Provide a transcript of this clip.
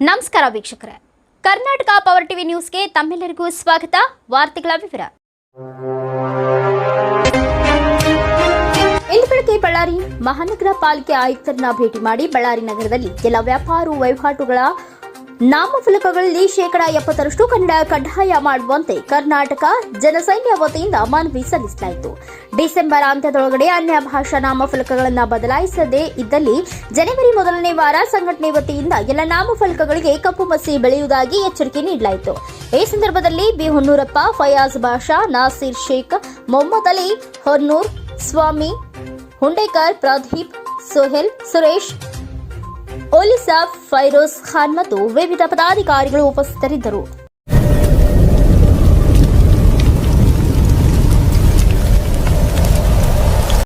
ನಮಸ್ಕಾರ ವೀಕ್ಷಕರೇ. Karnataka power TV ನ್ಯೂಸ್ಗೆ ತಮ್ಮೆಲ್ಲರಿಗೂ ಸ್ವಾಗತ. ವಾರ್ತೆಗಳ ವಿವರ. ಇಂದು ಬೆಳಗ್ಗೆ ಬಳ್ಳಾರಿ ಮಹಾನಗರ ಪಾಲಿಕೆ ಆಯುಕ್ತರನ್ನ ಭೇಟಿ ಮಾಡಿ ಬಳ್ಳಾರಿ ನಗರದಲ್ಲಿ ಕೆಲ ವ್ಯಾಪಾರ ವಹಿವಾಟುಗಳ ನಾಮಫಲಕಗಳಲ್ಲಿ ಶೇಕಡಾ ಎಪ್ಪತ್ತರಷ್ಟು ಕನ್ನಡ ಕಡ್ಡಾಯ ಮಾಡುವಂತೆ ಕರ್ನಾಟಕ ಜನಸೈನ್ಯ ವತಿಯಿಂದ ಮನವಿ ಸಲ್ಲಿಸಲಾಯಿತು. ಡಿಸೆಂಬರ್ ಅಂತ್ಯದೊಳಗಡೆ ಅನ್ಯ ಭಾಷಾ ನಾಮಫಲಕಗಳನ್ನು ಬದಲಾಯಿಸದೇ ಇದ್ದಲ್ಲಿ ಜನವರಿ ಮೊದಲನೇ ವಾರ ಸಂಘಟನೆ ವತಿಯಿಂದ ಎಲ್ಲ ನಾಮಫಲಕಗಳಿಗೆ ಕಪ್ಪು ಮಸಿ ಬೆಳೆಯುವುದಾಗಿ ಎಚ್ಚರಿಕೆ ನೀಡಲಾಯಿತು. ಈ ಸಂದರ್ಭದಲ್ಲಿ ಬಿ ಹೊನ್ನೂರಪ್ಪ ಫಯಾಜ್ ಬಾಷಾ, ನಾಸೀರ್ ಶೇಖ್, ಮೊಹಮ್ಮದ್ ಅಲಿ, ಹೊನ್ನೂರ್, ಸ್ವಾಮಿ ಹುಂಡೇಕರ್, ಪ್ರದೀಪ್, ಸೊಹೆಲ್, ಸುರೇಶ್ ಓಲಿಸಾಫ್ ಫೈರೋಜ್ ಖಾನ್ ಮತ್ತು ವಿವಿಧ ಪದಾಧಿಕಾರಿಗಳು ಉಪಸ್ಥಿತರಿದ್ದರು.